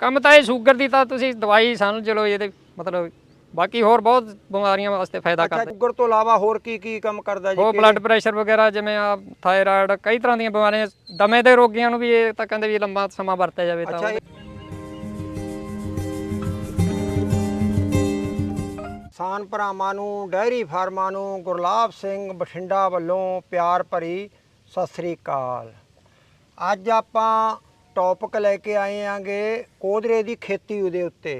ਕੰਮ ਤਾਂ ਇਹ ਸ਼ੂਗਰ ਦੀ ਤਾਂ ਤੁਸੀਂ ਦਵਾਈ ਸਮਝ ਲਓ ਇਹਦੇ ਮਤਲਬ ਬਾਕੀ ਹੋਰ ਬਹੁਤ ਬਿਮਾਰੀਆਂ ਵਾਸਤੇ ਫਾਇਦਾ ਅੱਛਾ ਕਰਦਾ। ਸ਼ੂਗਰ ਤੋਂ ਇਲਾਵਾ ਹੋਰ ਕੀ ਕੀ ਕੰਮ ਕਰਦਾ ਜੀ? ਉਹ ਕਿਹੜੇ- ਬਲੱਡ ਪ੍ਰੈਸ਼ਰ ਵਗੈਰਾ ਜਿਵੇਂ ਆ ਥਾਇਰਾਇਡ ਕਈ ਤਰ੍ਹਾਂ ਦੀਆਂ ਬਿਮਾਰੀਆਂ ਦਮੇ ਦੇ ਰੋਗੀਆਂ ਨੂੰ ਵੀ ਇਹ ਤਾਂ ਕਹਿੰਦੇ ਵੀ ਲੰਬਾ ਸਮਾਂ ਵਰਤਿਆ ਜਾਵੇ ਤਾਂ। ਅੱਛਾ ਕਿਸਾਨ ਭਰਾਵਾਂ ਨੂੰ ਡੈਰੀ ਫਾਰਮਾਂ ਨੂੰ ਗੁਰਲਾਬ ਸਿੰਘ ਬਠਿੰਡਾ ਵੱਲੋਂ ਪਿਆਰ ਭਰੀ ਸਤਿ ਸ੍ਰੀ ਅਕਾਲ। ਅੱਜ ਆਪਾਂ ਟੌਪਿਕ ਲੈ ਕੇ ਆਏ ਆਂਗੇ ਕੋਦਰੇ ਦੀ ਖੇਤੀ ਉਹਦੇ ਉੱਤੇ।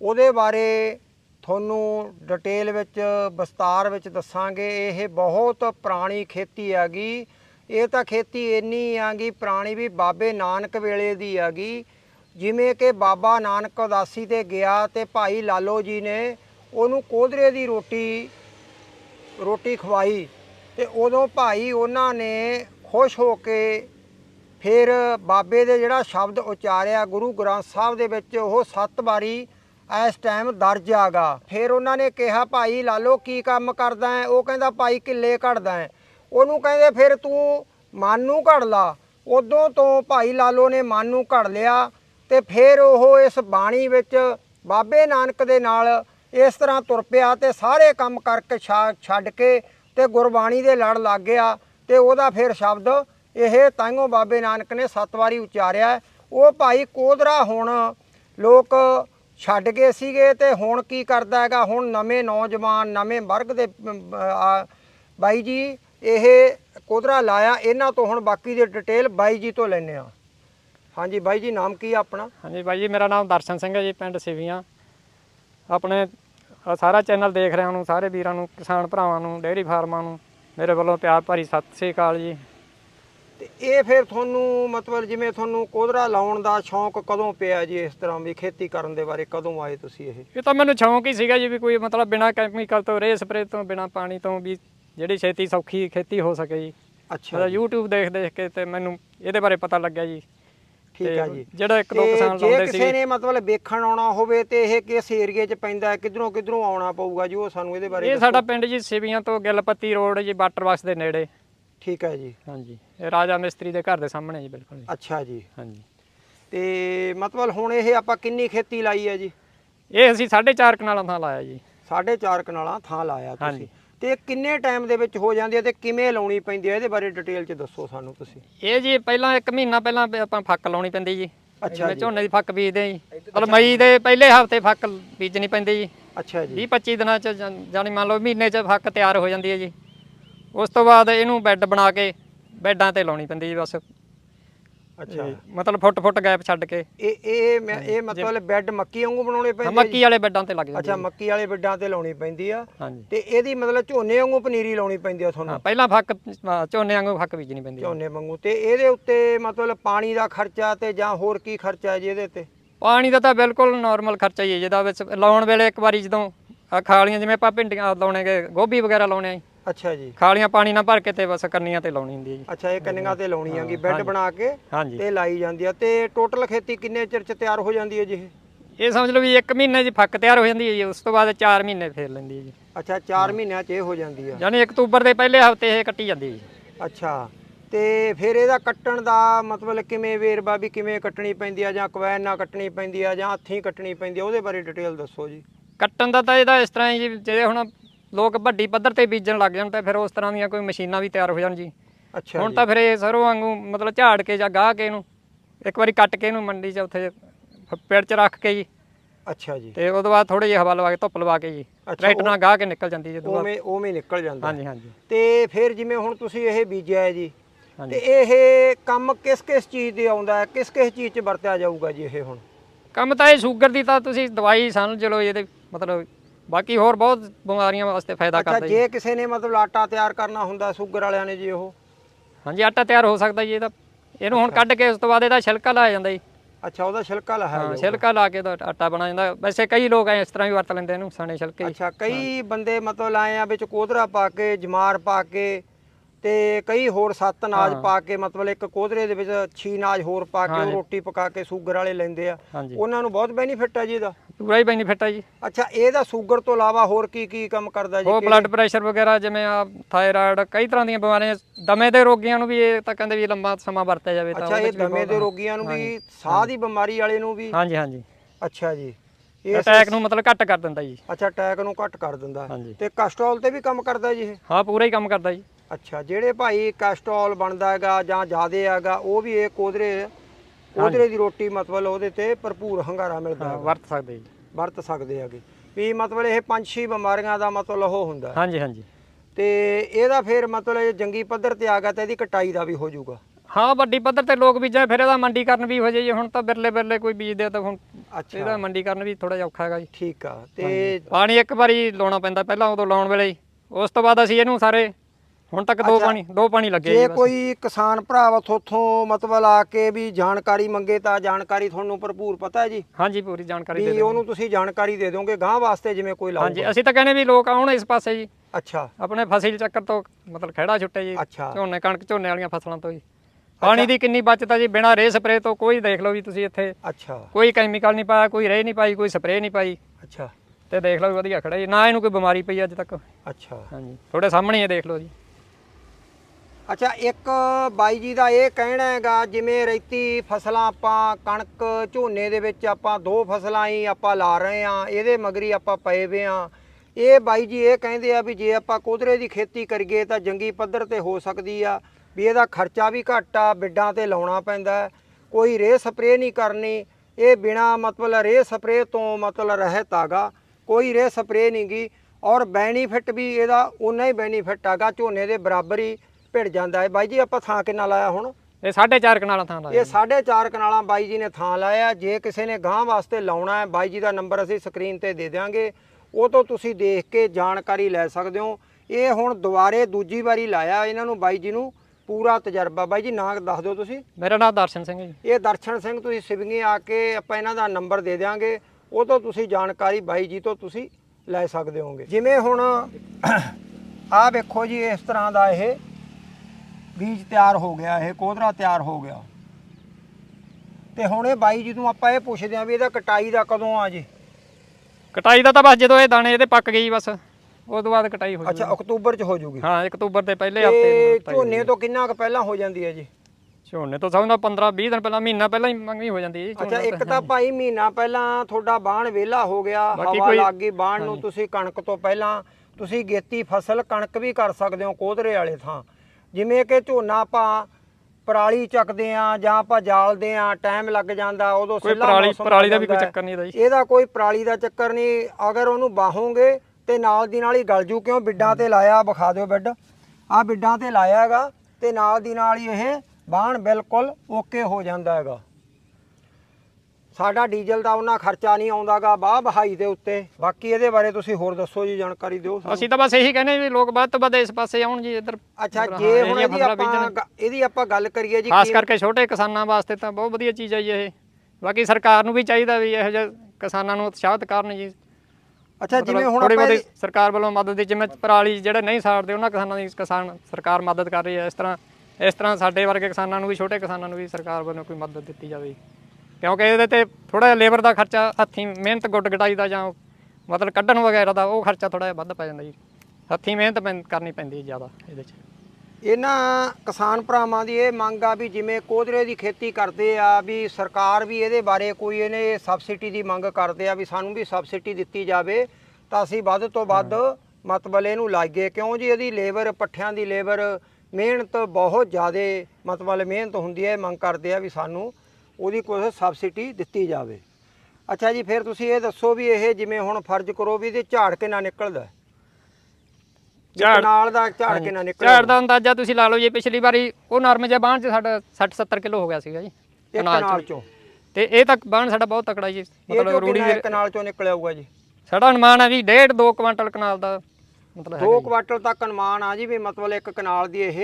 ਉਹਦੇ ਬਾਰੇ ਤੁਹਾਨੂੰ ਡਿਟੇਲ ਵਿੱਚ, ਵਿਸਤਾਰ ਵਿੱਚ ਦੱਸਾਂਗੇ। ਇਹ ਬਹੁਤ ਪੁਰਾਣੀ ਖੇਤੀ ਹੈਗੀ। ਇਹ ਤਾਂ ਖੇਤੀ ਇੰਨੀ ਆਗੀ ਪੁਰਾਣੀ ਵੀ ਬਾਬੇ ਨਾਨਕ ਵੇਲੇ ਦੀ ਹੈਗੀ। ਜਿਵੇਂ ਕਿ ਬਾਬਾ ਨਾਨਕ ਉਦਾਸੀ ਤੇ ਗਿਆ ਤੇ ਭਾਈ ਲਾਲੋ ਜੀ ਨੇ ਉਹਨੂੰ ਕੋਧਰੇ ਦੀ ਰੋਟੀ ਰੋਟੀ ਖਵਾਈ ਤੇ ਉਦੋਂ ਭਾਈ ਉਹਨਾਂ ਨੇ ਖੁਸ਼ ਹੋ ਕੇ ਫਿਰ ਬਾਬੇ ਦੇ ਜਿਹੜਾ ਸ਼ਬਦ ਉਚਾਰਿਆ ਗੁਰੂ ਗ੍ਰੰਥ ਸਾਹਿਬ ਦੇ ਵਿੱਚ, ਉਹ ਸੱਤ ਵਾਰੀ ਇਸ ਟਾਈਮ ਦਰਜ ਆਗਾ। ਫਿਰ ਉਹਨਾਂ ਨੇ ਕਿਹਾ, ਭਾਈ ਲਾਲੋ, ਕੀ ਕੰਮ ਕਰਦਾ ਹੈ? ਉਹ ਕਹਿੰਦਾ, ਭਾਈ ਕਿੱਲੇ ਘੜਦਾ ਹੈ। ਉਹਨੂੰ ਕਹਿੰਦੇ, ਫਿਰ ਤੂੰ ਮਨ ਨੂੰ ਘੜ ਲਾ। ਉਦੋਂ ਤੋਂ ਭਾਈ ਲਾਲੋ ਨੇ ਮਨ ਨੂੰ ਘੜ ਲਿਆ ਤੇ ਫਿਰ ਉਹ ਇਸ ਬਾਣੀ ਵਿੱਚ ਬਾਬੇ ਨਾਨਕ ਦੇ ਨਾਲ ਇਸ ਤਰ੍ਹਾਂ ਤੁਰ ਪਿਆ ਤੇ ਸਾਰੇ ਕੰਮ ਕਰਕੇ ਛਾ- ਛੱਡ ਕੇ ਤੇ ਗੁਰਬਾਣੀ ਦੇ ਲੜ ਲੱਗ ਗਿਆ ਤੇ ਉਹਦਾ ਫਿਰ ਸ਼ਬਦ ਇਹ ਤਾਈਓ ਬਾਬੇ ਨਾਨਕ ਨੇ ਸੱਤ ਵਾਰੀ ਉਚਾਰਿਆ। ਉਹ ਭਾਈ ਕੋਦਰਾ ਹੁਣ ਲੋਕ ਛੱਡ ਗਏ ਸੀਗੇ ਤੇ ਹੁਣ ਕੀ ਕਰਦਾ ਹੈਗਾ? ਹੁਣ ਨਵੇਂ ਨੌਜਵਾਨ, ਨਵੇਂ ਵਰਗ ਦੇ ਬਾਈ ਜੀ, ਇਹ ਕੋਦਰਾ ਲਾਇਆ। ਇਹਨਾਂ ਤੋਂ ਹੁਣ ਬਾਕੀ ਦੀ ਡਿਟੇਲ ਬਾਈ ਜੀ ਤੋਂ ਲੈਣੇ ਆ ਹਾਂਜੀ ਬਾਈ ਜੀ, ਨਾਮ ਕੀ ਆ ਆਪਣਾ? ਹਾਂਜੀ ਬਾਈ ਜੀ, ਮੇਰਾ ਨਾਮ ਦਰਸ਼ਨ ਸਿੰਘ ਹੈ ਜੀ, ਪਿੰਡ ਸਿਵੀਆਂ। ਆਪਣੇ ਸਾਰਾ ਚੈਨਲ ਦੇਖ ਰਿਹਾ ਨੂੰ, ਸਾਰੇ ਵੀਰਾਂ ਨੂੰ, ਕਿਸਾਨ ਭਰਾਵਾਂ ਨੂੰ, ਡੇਅਰੀ ਫਾਰਮਾਂ ਨੂੰ, ਮੇਰੇ ਵੱਲੋਂ ਪਿਆਰ ਭਰੀ ਸਤਿ ਸ੍ਰੀ ਅਕਾਲ ਜੀ। ਤੇ ਇਹ ਫਿਰ ਤੁਹਾਨੂੰ ਮਤਲਬ ਜਿਵੇਂ ਤੁਹਾਨੂੰ ਕੋਦਰਾ ਲਾਉਣ ਦਾ ਸ਼ੌਂਕ ਕਦੋਂ ਪਿਆ ਜੀ ਇਸ ਤਰ੍ਹਾਂ ਵੀ ਖੇਤੀ ਕਰਨ ਦੇ ਬਾਰੇ ਕਦੋਂ ਆਏ ਤੁਸੀਂ ਇਹ? ਇਹ ਤਾਂ ਮੈਨੂੰ ਸ਼ੌਂਕ ਹੀ ਸੀਗਾ ਜੀ ਵੀ ਕੋਈ ਮਤਲਬ ਬਿਨਾ ਕੈਮੀਕਲ ਤੋਂ ਰੇ ਸਪਰੇ ਤੋਂ ਬਿਨਾ ਪਾਣੀ ਤੋਂ ਵੀ ਜਿਹੜੀ ਛੇਤੀ ਸੌਖੀ ਖੇਤੀ ਹੋ ਸਕੇ ਜੀ। ਅੱਛਾ YouTube ਦੇਖ ਦੇਖ ਕੇ ਤੇ ਮੈਨੂੰ ਇਹਦੇ ਬਾਰੇ ਪਤਾ ਲੱਗਿਆ ਜੀ। ਠੀਕ ਹੈ ਜੀ। ਜਿਹੜਾ ਇੱਕ ਦੋ ਕਿਸਾਨ ਜੇ ਲਾਉਂਦੇ ਕਿਸੇ ਸੀ। ਨੇ ਮਤਲਬ ਵੇਖਣ ਆਉਣਾ ਹੋਵੇ ਤੇ ਇਹ ਕਿਸ ਏਰੀਏ 'ਚ ਪੈਂਦਾ ਹੈ ਕਿਧਰੋਂ ਕਿਧਰੋਂ ਆਉਣਾ ਪਊਗਾ ਜੀ ਉਹ ਸਾਨੂੰ ਇਹਦੇ ਬਾਰੇ ਇਹ। ਸਾਡਾ ਪਿੰਡ ਜੀ ਸਿਵੀਆਂ ਤੋਂ ਗਿੱਲਪੱਤੀ ਰੋਡ ਜੀ ਵਾਟਰ ਬਾਕਸ ਦੇ ਨੇੜੇ। ਠੀਕ ਹੈ ਜੀ। ਹਾਂਜੀ। ਇਹ ਰਾਜਾ ਮਿਸਤਰੀ ਦੇ ਘਰ ਦੇ ਸਾਹਮਣੇ ਜੀ ਬਿਲਕੁਲ ਜੀ। ਅੱਛਾ ਜੀ। ਹਾਂਜੀ। ਤੇ ਮਤਲਬ ਹੁਣ ਇਹ ਆਪਾਂ ਕਿੰਨੀ ਖੇਤੀ ਲਾਈ ਹੈ ਜੀ? ਇਹ ਅਸੀਂ 4.5 ਕਨਾਲਾਂ ਥਾਂ ਲਾਇਆ ਜੀ। ਸਾਢੇ ਚਾਰ ਕਨਾਲਾਂ ਥਾਂ ਲਾਇਆ ਤੁਸੀਂ। ਹਾਂਜੀ। ਤੇ ਇਹ ਕਿੰਨੇ ਟਾਈਮ ਦੇ ਵਿੱਚ ਹੋ ਜਾਂਦੀ ਹੈ ਤੇ ਕਿਵੇਂ ਲਾਉਣੀ ਪੈਂਦੀ ਹੈ? ਇਹਦੇ ਬਾਰੇ ਡਿਟੇਲ 'ਚ ਦੱਸੋ ਸਾਨੂੰ ਤੁਸੀਂ। ਇਹ ਜੀ ਪਹਿਲਾਂ ਇੱਕ ਮਹੀਨਾ ਪਹਿਲਾਂ ਆਪਾਂ ਫੱਕ ਲਾਉਣੀ ਪੈਂਦੀ ਜੀ। ਅੱਛਾ ਜਿਵੇਂ ਜੀ। ਝੋਨੇ ਦੀ ਫੱਕ ਬੀਜਦੇ ਆ ਜੀ। ਮਤਲਬ ਮਈ ਦੇ ਪਹਿਲੇ ਹਫ਼ਤੇ ਫੱਕ ਬੀਜਣੀ ਪੈਂਦੀ ਜੀ। ਅੱਛਾ ਜੀ। 20 25 ਦਿਨਾਂ ਚ ਜਾਂ- ਜਾਣੀ ਮੰਨ ਲਓ ਮਹੀਨੇ ਚ ਫੱਕ ਤਿਆਰ ਹੋ ਜਾਂਦੀ ਹੈ ਜੀ। ਉਸ ਤੋਂ ਬਾਅਦ ਇਹਨੂੰ ਬੈੱਡ ਬਣਾ ਕੇ ਬੈੱਡਾਂ ਤੇ ਲਾਉਣੀ ਪੈਂਦੀ ਜੀ ਬਸ। ਅੱਛਾ। ਇਹ ਮਤਲਬ ਫੁੱਟ ਫੁੱਟ ਗੈਪ ਛੱਡ ਕੇ। ਇਹ ਇਹ ਮੈਂ- ਇਹ ਮਤਲਬ ਬੈੱਡ ਮੱਕੀ ਵਾਂਗੂ ਬਣਾਉਣੇ ਪੈਂਦੇ ਆ ਜੀ? ਮੱਕੀ ਵਾਲੇ ਬੈੱਡਾਂ ਤੇ ਲੱਗ ਜਾਂਦੀ ਅੱਛਾ ਹੈ ਮੱਕੀ ਵਾਲੇ ਬੈੱਡਾਂ ਤੇ ਲਾਉਣੀ ਪੈਂਦੀ ਆ। ਹਾਂਜੀ। ਤੇ ਇਹਦੀ ਮਤਲਬ ਝੋਨੇ ਵਾਂਗੂ ਪਨੀਰੀ ਲਾਉਣੀ ਪੈਂਦੀ ਆ ਹਾਂ ਤੁਹਾਨੂੰ ਪਹਿਲਾਂ ਫੱਕ ਅ, ਝੋਨੇ ਵਾਂਗੂ ਫੱਕ ਬੀਜਣੀ ਪੈਂਦੀ ਹੈ ਝੋਨੇ ਵਾਂਗੂ। ਤੇ ਇਹਦੇ ਉੱਤੇ ਮਤਲਬ ਪਾਣੀ ਦਾ ਖਰਚਾ ਤੇ ਜਾਂ ਹੋਰ ਕੀ ਖਰਚਾ ਹੈ ਜੀ ਇਹਦੇ ਤੇ? ਪਾਣੀ ਦਾ ਤਾਂ ਬਿਲਕੁਲ ਨਾਰਮਲ ਖਰਚਾ ਹੀ ਹੈ ਜਿਹਦਾ ਵਿੱਚ ਲਾਉਣ ਵੇਲੇ ਇੱਕ ਵਾਰੀ ਜਦੋਂ ਆਹ ਖਾਲੀਆਂ ਜਿਵੇਂ ਆਪਾਂ ਭਿੰਡੀਆਂ ਲਾਉਣੇਗੇ ਗੋਭੀ ਵਗੈਰਾ ਲਾਉਣੇ ਆ ਜੀ, ਅੱਛਾ ਜੀ। ਖਾਲੀਆਂ ਪਾਣੀ ਨਾਲ ਭਰ ਕੇ ਤੇ ਬਸ ਕੰਨੀਆਂ ਤੇ ਲਾਉਣੀ ਹੁੰਦੀ ਹੈ ਜੀ। ਅੱਛਾ ਇਹ ਕੰਨੀਆਂ ਤੇ ਲਾਉਣੀ ਆਗੀ ਬੈੱਡ। ਬਣਾ ਕੇ ਹਾਂਜੀ। ਤੇ ਲਾਈ ਜਾਂਦੀ ਆ। ਤੇ ਟੋਟਲ ਖੇਤੀ ਕਿੰਨੇ ਚਿਰ ਚ ਤਿਆਰ ਹੋ ਜਾਂਦੀ ਹੈ ਜੀ ਇਹ? ਇਹ ਸਮਝ ਲਓ ਵੀ ਇੱਕ ਮਹੀਨੇ ਦੀ ਫੱਕ ਤਿਆਰ ਹੋ ਜਾਂਦੀ ਹੈ ਜੀ ਉਸ ਤੋਂ ਬਾਅਦ 4 ਮਹੀਨੇ ਫੇਰ ਲੈਂਦੀ ਹੈ ਜੀ। ਅੱਛਾ 4 ਮਹੀਨਿਆਂ ਚ ਇਹ ਹੋ ਜਾਂਦੀ ਆ। ਯਾਨੀ ਅਕਤੂਬਰ ਦੇ ਪਹਿਲੇ ਹਫ਼ਤੇ ਇਹ ਕੱਟੀ ਜਾਂਦੀ ਹੈ ਜੀ। ਅੱਛਾ ਤੇ ਫਿਰ ਇਹਦਾ ਕੱਟਣ ਦਾ ਮਤਲਬ ਕਿਵੇਂ ਵੇਰਵਾ ਵੀ ਕਿਵੇਂ ਕੱਟਣੀ ਪੈਂਦੀ ਆ ਜਾਂ ਕਵੈਨ ਨਾਲ ਕੱਟਣੀ ਪੈਂਦੀ ਆ ਜਾਂ ਹੱਥੀਂ ਕੱਟਣੀ ਪੈਂਦੀ ਆ ਉਹਦੇ ਬਾਰੇ ਡਿਟੇਲ ਦੱਸੋ ਜੀ। ਕੱਟਣ ਦਾ ਤਾਂ ਇਹਦਾ ਇਸ ਤਰ੍ਹਾਂ ਜੀ ਜੇ ਹੁਣ ਲੋਕ ਵੱਡੀ ਪੱਧਰ ਤੇ ਬੀਜਣ ਲੱਗ ਜਾਣ ਤਾਂ ਫਿਰ ਉਸ ਤਰ੍ਹਾਂ ਦੀਆਂ ਕੋਈ ਮਸ਼ੀਨਾਂ ਵੀ ਤਿਆਰ ਹੋ ਜਾਣ ਜੀ। ਅੱਛਾ ਹੁਣ ਤਾਂ ਫਿਰ ਇਹ ਸਰੋਂ ਵਾਂਗੂ ਮਤਲਬ ਝਾੜ ਕੇ ਜਾਂ ਗਾਹ ਕੇ ਇਹਨੂੰ ਇੱਕ ਵਾਰੀ ਕੱਟ ਕੇ ਇਹਨੂੰ ਮੰਡੀ 'ਚ ਉੱਥੇ ਪੇੜ 'ਚ ਰੱਖ ਕੇ ਜੀ। ਅੱਛਾ ਜੀ। ਤੇ ਉਹਦੇ ਬਾਅਦ ਥੋੜੀ ਜਿਹੀ ਹਵਾ ਲਵਾ ਕੇ ਧੁੱਪ ਲਵਾ ਕੇ ਜੀ। ਟਰੈਕਟਰ ਨਾਲ ਗਾਹ ਕੇ ਨਿਕਲ ਜਾਂਦੀ ਜੀ ਦੁਬਾਰਾ ਉਵੇਂ ਉਵੇਂ ਨਿਕਲ ਜਾਂਦਾ। ਹਾਂਜੀ ਹਾਂਜੀ। ਤੇ ਫਿਰ ਜਿਵੇਂ ਹੁਣ ਤੁਸੀਂ ਇਹ ਬੀਜਿਆ ਹੈ ਜੀ ਤੇ ਇਹ ਕੰਮ ਕਿਸ ਕਿਸ ਚੀਜ਼ ਦੇ ਆਉਂਦਾ ਹੈ? ਕਿਸ ਕਿਸ ਚੀਜ਼ 'ਚ ਵਰਤਿਆ ਜਾਊਗਾ ਜੀ ਇਹ ਹੁਣ? ਕੰਮ ਤਾਂ ਇਹ ਸ਼ੂਗਰ ਦੀ ਤਾਂ ਤੁਸੀਂ ਦਵਾਈ ਸਮਝ ਲਓ ਇਹਦੇ ਮਤਲਬ ਬਾਕੀ ਹੋਰ ਬਹੁਤ ਬਿਮਾਰੀਆਂ ਵਾਸਤੇ ਫਾਇਦਾ ਅੱਛਾ ਕਰਦਾ ਜੀ। ਜੇ ਕਿਸੇ ਨੇ ਮਤਲਬ ਆਟਾ ਤਿਆਰ ਕਰਨਾ ਹੁੰਦਾ ਸ਼ੂਗਰ ਵਾਲਿਆਂ ਨੇ ਜੀ ਉਹ? ਹਾਂਜੀ ਆਟਾ ਤਿਆਰ ਹੋ ਸਕਦਾ ਜੀ ਇਹਦਾ ਇਹਨੂੰ ਹੁਣ ਕੱਢ ਕੇ ਉਸ ਤੋਂ ਬਾਅਦ ਇਹਦਾ ਛਿਲਕਾ ਲਾਇਆ ਜਾਂਦਾ ਜੀ। ਅੱਛਾ ਉਹਦਾ ਛਿਲਕਾ ਲਾਇਆ ਹਾਂ ਜਾਊਗਾ। ਛਿਲਕਾ ਲਾ ਕੇ ਤਾਂ ਆਟਾ ਬਣਾ ਜਾਂਦਾ। ਵੈਸੇ ਕਈ ਲੋਕ ਐ ਇਸ ਤਰ੍ਹਾਂ ਵੀ ਵਰਤ ਲੈਂਦੇ ਇਹਨੂੰ ਸਣੇ ਛਿਲਕੇ। ਹੀ। ਅੱਛਾ ਕਈ ਬੰਦੇ ਮਤਲਬ ਲਾਏ ਆ ਵਿੱਚ ਕੋਧਰਾ ਪਾ ਕੇ ਜਮਾਰ ਪਾ ਕੇ ਤੇ ਕਈ ਹੋਰ ਸੱਤ ਅਨਾਜ। ਪਾ ਕੇ ਮਤਲਬ ਇੱਕ ਕੋਧਰੇ ਦੇ ਵਿੱਚ ਛੀ ਅਨਾਜ ਹੋਰ ਪਾ ਕੇ ਉਹ। ਰੋਟੀ ਪਕਾ ਕੇ ਸ਼ੂਗਰ ਵਾਲੇ ਲੈਂਦੇ ਆ। ਉਹਨਾਂ ਨੂੰ ਬਹੁਤ ਬੈਨੀਫਿਟ ਆ ਜੀ ਇਹਦਾ। ਪੂਰਾ ਹੀ ਬੈਨੀਫਿਟ ਹੈ ਜੀ। ਅੱਛਾ ਇਹਦਾ ਸ਼ੂਗਰ ਤੋਂ ਇਲਾਵਾ ਹੋਰ ਕੀ ਕੀ ਕੰਮ ਕਰਦਾ ਜੀ? ਉਹ ਬਲੱਡ ਪ੍ਰੈਸ਼ਰ ਵਗੈਰਾ ਜਿਵੇਂ ਆ ਥਾਇਰਾਇਡ ਕਈ ਤਰ੍ਹਾਂ ਦੀਆਂ ਬਿਮਾਰੀਆਂ ਦਮੇ ਦੇ ਰੋਗੀਆਂ ਨੂੰ ਵੀ ਇਹ ਤਾਂ ਕਹਿੰਦੇ ਵੀ ਲੰਬਾ ਸਮਾਂ ਵਰਤਿਆ ਜਾਵੇ ਤਾਂ ਅੱਛਾ ਇਹ ਦਮੇ ਦੇ ਰੋਗੀਆਂ ਨੂੰ ਵੀ ਸਾਹ ਦੀ ਬਿਮਾਰੀ ਵਾਲੇ ਨੂੰ ਵੀ? ਹਾਂਜੀ ਹਾਂਜੀ। ਅੱਛਾ ਜੀ। ਇਹ ਅਟੈਕ ਨੂੰ ਮਤਲਬ ਘੱਟ ਕਰ ਦਿੰਦਾ ਜੀ। ਅੱਛਾ ਅਟੈਕ ਨੂੰ ਘੱਟ ਕਰ ਦਿੰਦਾ। ਤੇ ਕੋਲੇਸਟ੍ਰੋਲ ਤੇ ਵੀ ਕੰਮ ਕਰਦਾ ਜੀ ਇਹ? ਹਾਂ ਪੂਰਾ ਹੀ ਕੰਮ ਕਰਦਾ ਜੀ। ਅੱਛਾ ਜਿਹੜੇ ਭਾਈ ਕੋਲੇਸਟ੍ਰੋਲ ਬਣਦਾ ਹੈਗਾ ਜਾਂ ਜ਼ਿਆਦੇ ਹੈਗਾ ਉਹ ਵੀ ਇਹ ਕੋਧਰੇ ਕੋਧਰੇ ਦੀ ਰੋਟੀ ਮਤਲਬ ਉਹਦੇ ਤੇ ਭਰਪੂਰ ਹੰਗਾਰਾ ਮਿਲਦਾ ਹਾਂ ਵਰਤ ਸਕਦੇ ਜੀ। ਵਰਤ ਸਕਦੇ ਹੈਗੇ। ਵੀ ਮਤਲਬ ਇਹ ਪੰਜ ਛੇ ਬਿਮਾਰੀਆਂ ਦਾ ਮਤਲਬ ਉਹ ਹੁੰਦਾ। ਹਾਂਜੀ ਹਾਂਜੀ। ਤੇ ਇਹਦਾ ਫਿਰ ਮਤਲਬ ਇਹ ਜੰਗੀ ਪੱਧਰ ਤੇ ਆ ਗਿਆ ਤੇ ਇਹਦੀ ਕਟਾਈ ਦਾ ਵੀ ਹੋ ਜਾਊਗਾ। ਹਾਂ ਵੱਡੀ ਪੱਧਰ ਤੇ ਲੋਕ ਬੀਜਾਂ ਫਿਰ ਇਹਦਾ ਮੰਡੀਕਰਨ ਵੀ ਹੋ ਜਾਏ ਜੀ। ਹੁਣ ਤਾਂ ਬਿਰਲੇ ਬਿਰਲੇ ਕੋਈ ਬੀਜਦੇ ਤਾਂ ਹੁਣ ਅੱਛਾ। ਇਹਦਾ ਮੰਡੀਕਰਨ ਵੀ ਥੋੜਾ ਜਿਹਾ ਔਖਾ ਹੈਗਾ ਜੀ। ਠੀਕ ਆ ਤੇ ਪਾਣੀ ਇੱਕ ਵਾਰੀ ਲਾਉਣਾ ਪੈਂਦਾ ਪਹਿਲਾਂ ਉਦੋਂ ਲਾਉਣ ਵੇਲੇ ਉਸ ਤੋਂ ਬਾਅਦ ਅਸੀਂ ਇਹਨੂੰ ਸਾਰੇ ਹੁਣ ਤੱਕ ਦੋ। ਪਾਣੀ ਦੋ ਪਾਣੀ ਲੱਗੇ ਜੀ ਜੇ। ਕੋਈ ਕਿਸਾਨ ਭਰਾ ਥੋਥੋਂ ਮਤਲਬ ਆ ਕੇ ਵੀ ਜਾਣਕਾਰੀ ਮੰਗੇ ਤਾਂ ਜਾਣਕਾਰੀ ਤੁਹਾਨੂੰ ਭਰਪੂਰ ਪਤਾ ਹੈ ਜੀ? ਹਾਂਜੀ ਪੂਰੀ ਜਾਣਕਾਰੀ ਦੇ ਵੀ ਦਿਓ ਉਹਨੂੰ ਤੁਸੀਂ ਜਾਣਕਾਰੀ ਦੇ ਦੋਗੇ ਗਾਂ ਵਾਸਤੇ ਜਿਵੇਂ ਕੋਈ ਹਾਂਜੀ ਲਾਊਗਾ ਅਸੀਂ ਤਾਂ ਕਹਿੰਦੇ ਵੀ ਲੋਕ ਆਉਣ ਇਸ ਪਾਸੇ ਜੀ। ਅੱਛਾ। ਆਪਣੇ ਫਸਲ ਚੱਕਰ ਤੋਂ ਮਤਲਬ ਖੜਾ ਛੁੱਟੇ ਜੀ। ਝੋਨੇ ਕਣਕ ਝੋਨੇ ਵਾਲੀਆਂ ਫਸਲਾਂ ਤੋਂ ਜੀ। ਪਾਣੀ ਦੀ ਕਿੰਨੀ ਬਚਤ ਹੈ ਜੀ ਬਿਨਾਂ ਰੇ ਸਪਰੇ ਤੋਂ ਕੋਈ ਦੇਖ ਲਓ ਵੀ ਤੁਸੀਂ ਇੱਥੇ। ਅੱਛਾ। ਕੋਈ ਕੈਮੀਕਲ ਨਹੀਂ ਪਾਇਆ ਕੋਈ ਰੇ ਨਹੀਂ ਪਾਈ ਕੋਈ ਸਪਰੇ ਨਹੀਂ ਪਾਈ। ਅੱਛਾ। ਤੇ ਦੇਖ ਲਓ ਵਧੀਆ ਖੜਾ ਜੀ ਨਾ ਇਹਨੂੰ ਕੋਈ ਬਿਮਾਰੀ ਪਈ ਅੱਜ ਤੱਕ। ਅੱਛਾ। ਹਾਂਜੀ ਤੁਹਾਡੇ ਸਾਹਮਣੇ ਹੀ ਹੈ ਦੇਖ ਲਓ ਜੀ। ਅੱਛਾ, ਇੱਕ ਬਾਈ ਜੀ ਦਾ ਇਹ ਕਹਿਣਾ ਹੈਗਾ, ਜਿਵੇਂ ਰੈਤੀ ਫਸਲਾਂ ਆਪਾਂ ਕਣਕ ਝੋਨੇ ਦੇ ਵਿੱਚ ਆਪਾਂ ਦੋ ਫਸਲਾਂ ਹੀ ਆਪਾਂ ਲਾ ਰਹੇ ਆ ਇਹਦੇ ਮਗਰੀ ਆਪਾਂ ਪਏ ਵੇ ਆ ਇਹ ਬਾਈ ਜੀ ਇਹ ਕਹਿੰਦੇ ਆ ਵੀ ਜੇ ਆਪਾਂ ਕੋਧਰੇ ਦੀ ਖੇਤੀ ਕਰੀਏ ਤਾਂ ਜੰਗੀ ਪੱਧਰ ਤੇ ਹੋ ਸਕਦੀ ਆ, ਵੀ ਇਹਦਾ ਖਰਚਾ ਵੀ ਘੱਟ ਆ, ਬਿੱਡਾਂ ਤੇ ਲਾਉਣਾ ਪੈਂਦਾ ਕੋਈ ਰੇ ਸਪਰੇ ਨਹੀਂ ਕਰਨੀ, ਇਹ ਬਿਨਾ ਮਤਲਬ ਰੇ ਸਪਰੇ ਤੋਂ ਮਤਲਬ ਰਹਿਤ ਆਗਾ, ਕੋਈ ਰੇ ਸਪਰੇ ਨਹੀਂ ਗੀ। ਔਰ ਬੈਨੀਫਿਟ ਵੀ ਇਹਦਾ ਉਨਾ ਹੀ ਬੈਨੀਫਿਟ ਆਗਾ, ਝੋਨੇ ਦੇ ਬਰਾਬਰ ਹੀ। ਭਿੜ ਜਾਂਦਾ ਹੈ ਬਾਈ ਜੀ ਆਪਾਂ ਥਾਂ ਕਿੰਨਾ ਲਾਇਆ ਹੁਣ? ਇਹ 4.5 ਕਨਾਲਾਂ ਥਾਂ ਲਾਇਆ ਇਹ 4.5 ਕਨਾਲਾਂ ਬਾਈ ਜੀ ਨੇ ਥਾਂ ਲਾਇਆ। ਜੇ ਕਿਸੇ ਨੇ ਗਾਂ ਵਾਸਤੇ ਲਾਉਣਾ ਹੈ ਬਾਈ ਜੀ ਦਾ ਨੰਬਰ ਅਸੀਂ ਸਕਰੀਨ ਤੇ ਦੇ ਦਿਆਂਗੇ। ਉਹ ਤੋਂ ਤੁਸੀਂ ਦੇਖ ਕੇ ਜਾਣਕਾਰੀ ਲੈ ਸਕਦੇ ਹੋ। ਇਹ ਹੁਣ ਦੁਬਾਰੇ ਦੂਜੀ ਵਾਰੀ ਲਾਇਆ ਇਹਨਾਂ ਨੂੰ ਬਾਈ ਜੀ ਨੂੰ। ਪੂਰਾ ਤਜਰਬਾ। ਬਾਈ ਜੀ ਨਾਂ ਦੱਸ ਦਿਓ ਤੁਸੀਂ। ਮੇਰਾ ਨਾਮ ਦਰਸ਼ਨ ਸਿੰਘ ਹੈ ਜੀ। ਇਹ ਦਰਸ਼ਨ ਸਿੰਘ ਤੁਸੀਂ ਸਿਵੰਗੇ ਆ ਕੇ ਆਪਾਂ ਇਹਨਾਂ ਦਾ ਨੰਬਰ ਦੇ ਦਿਆਂਗੇ। ਉਹ ਤੋਂ ਤੁਸੀਂ ਜਾਣਕਾਰੀ ਬਾਈ ਜੀ ਤੋਂ ਤੁਸੀਂ ਲੈ ਸਕਦੇ ਹੋਗੇ। ਜਿਵੇਂ ਹੁਣ ਆਹ ਵੇਖੋ ਜੀ ਇਸ ਤਰ੍ਹਾਂ ਦਾ ਇਹ ਬੀਜ ਤਿਆਰ ਹੋ ਗਿਆ ਇਹ ਕੋਧਰਾ ਤਿਆਰ ਹੋ ਗਿਆ। ਤੇ ਹੁਣ ਇਹ ਬਾਈ ਜੀ ਨੂੰ ਆਪਾਂ ਇਹ ਪੁੱਛਦੇ ਆਂ ਵੀ ਇਹਦਾ ਕਟਾਈ ਦਾ ਕਦੋਂ ਆ ਜੀ। ਕਟਾਈ ਦਾ ਤਾਂ ਬਸ ਜਦੋਂ ਇਹ ਦਾਣੇ ਇਹਦੇ ਪੱਕ ਗਈ ਬਸ ਉਸ ਤੋਂ ਬਾਅਦ ਕਟਾਈ ਹੋ ਅੱਛਾ ਜਾਊਗੀ। ਅਕਤੂਬਰ ਚ ਹੋ ਜੂਗੀ। ਹਾਂ ਅਕਤੂਬਰ ਦੇ ਪਹਿਲੇ ਤੇ ਹਫ਼ਤੇ ਨੂੰ ਝੋਨੇ ਤੋਂ ਕਿੰਨਾ ਕੁ ਪਹਿਲਾਂ ਹੋ ਜਾਂਦੀ ਹੈ ਜੀ? ਝੋਨੇ ਤੋਂ ਸਮਝਦਾ 15 20 ਦਿਨ ਪਹਿਲਾਂ ਮਹੀਨਾ ਪਹਿਲਾਂ ਹੀ ਮੰਗਣੀ ਹੋ ਜਾਂਦੀ ਹੈ ਜੀ ਅੱਛਾ ਇੱਕ ਤਾਂ। ਭਾਈ ਮਹੀਨਾ ਪਹਿਲਾਂ ਤੁਹਾਡਾ ਬਾਣ ਵਿਹਲਾ ਹੋ ਗਿਆ ਹਵਾ ਲੱਗ ਗਈ ਬਾਣ ਨੂੰ ਤੁਸੀਂ ਕਣਕ ਤੋਂ ਪਹਿਲਾਂ ਤੁਸੀਂ ਗੇਤੀ ਫਸਲ ਕਣਕ ਵੀ ਕਰ ਸਕਦੇ ਹੋ ਕੋਧਰੇ ਵਾਲੇ ਥਾਂ। ਜਿਵੇਂ ਕਿ ਝੋਨਾ ਆਪਾਂ ਪਰਾਲੀ ਚੱਕਦੇ ਆ ਜਾਂ ਆਪਾਂ ਜਾਲਦੇ ਆ ਟਾਈਮ ਲੱਗ ਜਾਂਦਾ ਉਦੋਂ ਕੋਈ ਸਿੱਲਾ ਪਰਾਲੀ ਮੌਸਮ ਪਰਾਲੀ ਦਾ ਵੀ ਕੋਈ ਚੱਕਰ ਨਹੀਂ ਇਹਦਾ ਜੀ। ਇਹਦਾ ਕੋਈ ਪਰਾਲੀ ਦਾ ਚੱਕਰ ਨਹੀਂ। ਅਗਰ ਉਹਨੂੰ ਬਾਹੋਗੇ ਤੇ ਨਾਲ ਦੀ ਨਾਲ ਹੀ ਗਲ ਜੂ ਕਿਉਂ? ਬਿੱਡਾਂ ਤੇ ਲਾਇਆ ਵਿਖਾ ਦਿਓ ਬਿੱਡ। ਆ ਬਿੱਡਾਂ ਤੇ ਲਾਇਆ ਹੈਗਾ ਤੇ ਨਾਲ ਦੀ ਨਾਲ ਹੀ ਇਹ ਬਾਣ ਬਿਲਕੁਲ ਓਕੇ ਹੋ ਜਾਂਦਾ ਹੈਗਾ। ਸਾਡਾ ਡੀਜ਼ਲ ਦਾ ਉਹਨਾਂ ਖਰਚਾ ਨਹੀਂ ਆਉਂਦਾਗਾ ਬਾਹ ਬਹਾਈ ਦੇ ਉੱਤੇ। ਬਾਕੀ ਇਹਦੇ ਬਾਰੇ ਤੁਸੀਂ ਹੋਰ ਦੱਸੋ ਜੀ ਜਾਣਕਾਰੀ ਦਿਓ ਸਾਨੂੰ। ਅਸੀਂ ਤਾਂ ਬਸ ਇਹੀ ਕਹਿੰਦੇ ਵੀ ਲੋਕ ਵੱਧ ਤੋਂ ਵੱਧ ਇਸ ਪਾਸੇ ਆਉਣ ਜੀ ਇੱਧਰ। ਅੱਛਾ ਜੇ ਹੁਣ ਇਹਦੀ ਆਪਾਂ। ਗ- ਇਹਦੀ ਆਪਾਂ ਗੱਲ ਕਰੀਏ ਜੀ ਖਾਸ ਕੀ- ਕਰਕੇ ਛੋਟੇ ਕਿਸਾਨਾਂ ਵਾਸਤੇ ਤਾਂ ਬਹੁਤ ਵਧੀਆ ਚੀਜ਼ ਹੈ ਜੀ ਇਹ। ਬਾਕੀ ਸਰਕਾਰ ਨੂੰ ਵੀ ਚਾਹੀਦਾ ਵੀ ਇਹੋ ਜਿਹੇ ਕਿਸਾਨਾਂ ਨੂੰ ਉਤਸ਼ਾਹਿਤ ਕਰਨ ਜੀ। ਅੱਛਾ ਜਿਵੇਂ ਹੁਣ ਥੋੜੀ ਆਪਾਂ ਬਹੁਤੀ ਇਹਦੀ- ਸਰਕਾਰ ਵੱਲੋਂ ਮਦਦ ਦੀ ਜਿਵੇਂ ਪਰਾਲੀ ਜਿਹੜੇ ਨਹੀਂ ਸਾੜਦੇ ਉਹਨਾਂ ਕਿਸਾਨਾਂ ਦੀ ਕਿਸਾਨ ਸਰਕਾਰ ਮਦਦ ਕਰ ਰਹੀ ਹੈ। ਇਸ ਤਰ੍ਹਾਂ ਇਸ ਤਰ੍ਹਾਂ ਸਾਡੇ ਵਰਗੇ ਕਿਸਾਨਾਂ ਨੂੰ ਵੀ ਛੋਟੇ ਕਿਸਾਨਾਂ ਨੂੰ ਵੀ ਸਰਕਾਰ ਵੱਲੋਂ ਕੋਈ ਮਦਦ ਦਿੱਤੀ ਜਾਵੇ। ਕਿਉਂਕਿ ਇਹਦੇ ਤੇ ਥੋੜਾ ਜਿਹਾ ਲੇਬਰ ਦਾ ਖਰਚਾ ਹੱਥੀਂ ਮਿਹਨਤ ਗੁੱਡ ਗਟਾਈ ਦਾ ਜਾਂ ਮਤਲਬ ਕੱਢਣ ਵਗੈਰਾ ਦਾ ਉਹ ਖਰਚਾ ਥੋੜਾ ਜਿਹਾ ਵੱਧ ਪੈ ਜਾਂਦਾ ਜੀ। ਹੱਥੀਂ ਮਿਹਨਤ ਪੈਂ- ਕਰਨੀ ਪੈਂਦੀ ਹੈ ਜ਼ਿਆਦਾ ਇਹਦੇ 'ਚ। ਇਹਨਾਂ ਕਿਸਾਨ ਭਰਾਵਾਂ ਦੀ ਇਹ ਮੰਗ ਆ ਵੀ ਜਿਵੇਂ ਕੋਧਰੇ ਦੀ ਖੇਤੀ ਕਰਦੇ ਆ ਵੀ ਸਰਕਾਰ ਵੀ ਇਹਦੇ ਬਾਰੇ ਕੋਈ ਇਹਨੇ ਸਬਸਿਡੀ ਦੀ ਮੰਗ ਕਰਦੇ ਆ ਵੀ ਸਾਨੂੰ ਵੀ ਸਬਸਿਡੀ ਦਿੱਤੀ ਜਾਵੇ ਤਾਂ ਅਸੀਂ ਵੱਧ ਤੋਂ ਵੱਧ ਮਤਲਬ ਇਹਨੂੰ ਲਾਈਏ। ਕਿਉਂ ਜੀ ਇਹਦੀ ਲੇਬਰ ਪੱਠਿਆਂ ਦੀ ਲੇਬਰ ਮਿਹਨਤ ਬਹੁਤ ਜ਼ਿਆਦੇ ਮਤਲਬ ਮਿਹਨਤ ਹੁੰਦੀ ਹੈ ਇਹ ਮੰਗ ਕਰਦੇ ਆ ਵੀ ਸਾਨੂੰ ਉਹਦੀ ਕੋਈ ਸਬਸਿਡੀ ਦਿੱਤੀ ਜਾਵੇ। ਅੱਛਾ ਜੀ ਫਿਰ ਤੁਸੀਂ ਇਹ ਦੱਸੋ ਵੀ ਇਹ ਜਿਵੇਂ ਹੁਣ ਫਰਜ਼ ਕਰੋ ਵੀ ਇਹਦੇ ਝਾੜ ਕਿੰਨਾ ਨਿਕਲਦਾ ਝਾੜ- ਦਾ ਝਾੜ ਕਿੰਨਾ ਨਿਕਲਦਾ ਝਾੜ ਦਾ ਅੰਦਾਜ਼ਾ ਤੁਸੀਂ ਲਾ ਲਓ ਜੀ ਪਿਛਲੀ ਵਾਰੀ ਉਹ ਨਰਮ ਜਿਹਾ ਬਾਣ 'ਚ ਸਾਡਾ 60 70 ਕਿਲੋ ਹੋ ਗਿਆ ਸੀਗਾ ਜੀ ਇੱਕ 'ਚ। ਤੇ ਇਹ ਤੱਕ ਬਾਣ ਸਾਡਾ ਬਹੁਤ ਤਕੜਾ ਜੀ ਮਤਲਬ ਰੂੜੀ ਦੇ ਕਨਾਲ ਚੋਂ ਨਿਕਲਿਆ ਹੋਊਗਾ ਜੀ? ਸਾਡਾ ਅਨੁਮਾਨ ਹੈ ਵੀ 1.5 2 ਕੁਇੰਟਲ ਕਨਾਲ ਦਾ ਮਤਲਬ 2 ਹੈਗਾ ਕੁਆਟਲ ਤੱਕ ਅਨੁਮਾਨ ਆ ਜੀ ਵੀ ਮਤਲਬ ਇੱਕ ਕਨਾਲ ਦੀ ਇਹ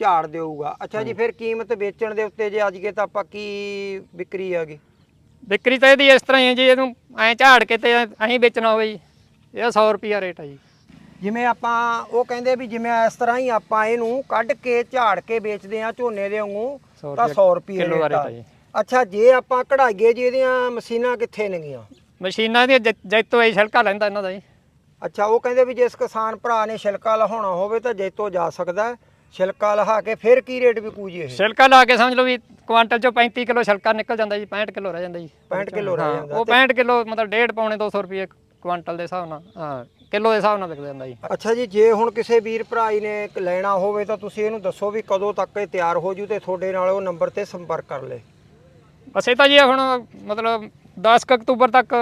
ਝਾੜ ਦੇਊਗਾ। ਅੱਛਾ ਜੀ ਫਿਰ ਕੀਮਤ ਵੇਚਣ ਦੇ ਉੱਤੇ ਜੇ ਅੱਜ ਕੇ ਤਾਂ ਆਪਾਂ ਕੀ ਵਿਕਰੀ ਜੀ। ਵਿਕਰੀ ਤਾਂ ਇਹਦੀ ਇਸ ਤਰ੍ਹਾਂ ਹੀ ਹੈ ਜੀ ਇਹਨੂੰ ਐਂ ਝਾੜ ਕੇ ਤੇ ਐਂ ਵੇਚਣਾ ਹੋਵੇ ਜੀ। ਇਹ 100 ਰੁਪਿਆ ਰੇਟ ਹੈ ਜੀ। ਜਿਵੇਂ ਆਪਾਂ ਉਹ ਕਹਿੰਦੇ ਵੀ ਜਿਵੇਂ ਇਸ ਤਰ੍ਹਾਂ ਹੀ ਆਪਾਂ ਇਹਨੂੰ ਕੱਢ ਕੇ ਝਾੜ ਕੇ ਵੇਚਦੇ ਆ ਝੋਨੇ ਦੇ ਵਾਂਗੂ ਤਾਂ ਰੁਪਇਆ 100 ਰੁਪਏ ਕਿੱਲੋ ਰੇਟ ਆ। ਜੀ। ਅੱਛਾ ਜੇ ਆਪਾਂ ਕਢਾਈਏ ਜੀ ਇਹਦੀਆਂ ਮਸ਼ੀਨਾਂ ਕਿੱਥੇ ਨੇਗੀਆਂ? ਮਸ਼ੀਨਾਂ ਦੀ ਜੈਤੋ ਇਹ ਛਿਲਕਾ ਲੈਂਦਾ ਇਹਨਾਂ ਦਾ ਜੀ। ਅੱਛਾ ਉਹ ਕਹਿੰਦੇ ਵੀ ਜਿਸ ਕਿਸਾਨ ਭਰਾ ਨੇ ਛਿਲਕਾ ਲਹਾਉਣਾ ਹੋਵੇ ਤਾਂ ਜੈਤੋ ਜਾ ਸਕਦਾ। ਹੈ। ਛਿਲਕਾ ਲਹਾ ਕੇ ਫਿਰ ਕੀ ਰੇਟ ਵਿਕੂ ਜੀ ਇਹ? ਛਿਲਕਾ ਲਾ ਕੇ ਸਮਝ ਲਓ ਵੀ ਕੁਆਂਟਲ ਚੋਂ 35 ਕਿਲੋ ਛਿਲਕਾ ਨਿਕਲ ਜਾਂਦਾ ਜੀ 65 ਕਿਲੋ ਰਹਿ ਜਾਂਦਾ ਜੀ। 65 ਕਿਲੋ ਰਹਿ ਹਾਂ, ਜਾਂਦਾ ਉਹ 65 ਕਿਲੋ ਮਤਲਬ ਡੇਢ ਪੌਣੇ 200 ਰੁਪਏ ਕੁਆਂਟਲ ਦੇ ਹਿਸਾਬ ਨਾਲ ਹਾਂ ਕਿਲੋ ਦੇ ਹਿਸਾਬ ਨਾਲ ਵਿਕ ਜਾਂਦਾ ਜੀ। ਅੱਛਾ ਜੀ ਜੇ ਹੁਣ ਕਿਸੇ ਵੀਰ ਭਰਾਈ ਨੇ ਇੱਕ ਲੈਣਾ ਹੋਵੇ ਤਾਂ ਤੁਸੀਂ ਇਹਨੂੰ ਦੱਸੋ ਵੀ ਕਦੋਂ ਤੱਕ ਇਹ ਤਿਆਰ ਹੋ ਜੂ ਤੇ ਤੁਹਾਡੇ ਨਾਲ ਉਹ ਨੰਬਰ ਤੇ ਸੰਪਰਕ ਕਰ ਲੇ। ਬਸ ਇਹ ਤਾਂ ਜੀ ਹੁਣ ਮਤਲਬ 10 ਕੁ ਅਕਤੂਬਰ ਤੱਕ